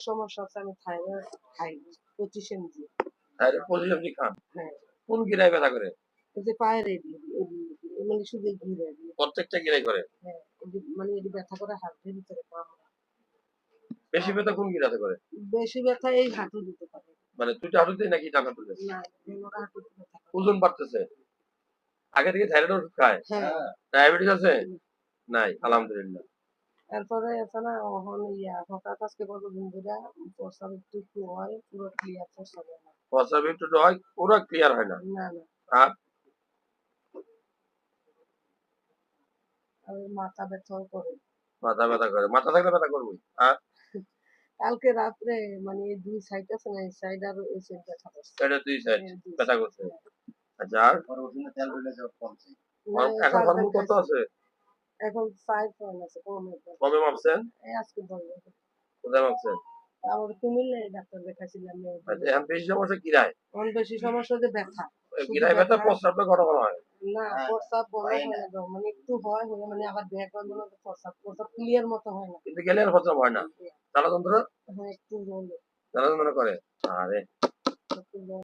সমস্যা আমি থাইরয়েড খাই পঁচিশ এমজি থাইরয়েড খান? হ্যাঁ। কোন গিরায় ব্যথা করে? যে পায়ের মানে শুধু এডি প্রত্যেকটা গিরাই করে? হ্যাঁ মানে ব্যথা করে হাতের ভিতরে কামড়া বেশি ব্যথা কোন গিরাতে করে? বেশি ব্যথা এই হাঁটু দিতে পারে। মানে দুইটা হাঁটুতে নাকি টাকা তুলে? ওজন বাড়তেছে। আগে থেকে থাইরয়েড ওষুধ খায়? হ্যাঁ। ডায়াবেটিস আছে? নাই আলহামদুলিল্লাহ। এরপরে আছে না ওখানে ইয়া হঠাৎ আজকে কতদিন ধরে প্রস্রাব একটু একটু হয়? পুরো ক্লিয়ার প্রস্রাব হয় না। প্রস্রাব একটু হয় পুরো ক্লিয়ার হয় না। না না। আর মাথা ব্যথাও করে। মাথা ব্যথা করে। মাথা থাকলে ব্যথা করব আর কালকে রাত্রে মানে এই দুই সাইড আছে না এই সাইড আর এই সাইড ব্যথা করছে। এটা দুই সাইড দুই ব্যথা করছে। হ্যাঁ। আচ্ছা আর? না, এখন কালকে হরমোন কত আছে? এখন ফাইভ পয়েন্ট আছে কমে কমে মাপছেন এই আজকে ধরবে কোথায় মাপছেন আমার কুমিল্লায় ডাক্তার দেখাইছিলাম আচ্ছা এখন বেশি সমস্যা কিরায়? অন বেশি সমস্যা যে ব্যথা। গিরায় ব্যথা হয় না। প্রস্রাব হয় না। তো, মানে একটু হয় হয়ে মানে আবার ব্যাগ হয় মনে প্রস্রাব। প্রস্রাব ক্লিয়ার মতো হয় না। কিন্তু গেলে আর প্রস্রাব হয় না। জ্বালা যন্ত্রণা হ্যাঁ একটু হলে। যন্ত্রণা করে। আরে। হলে।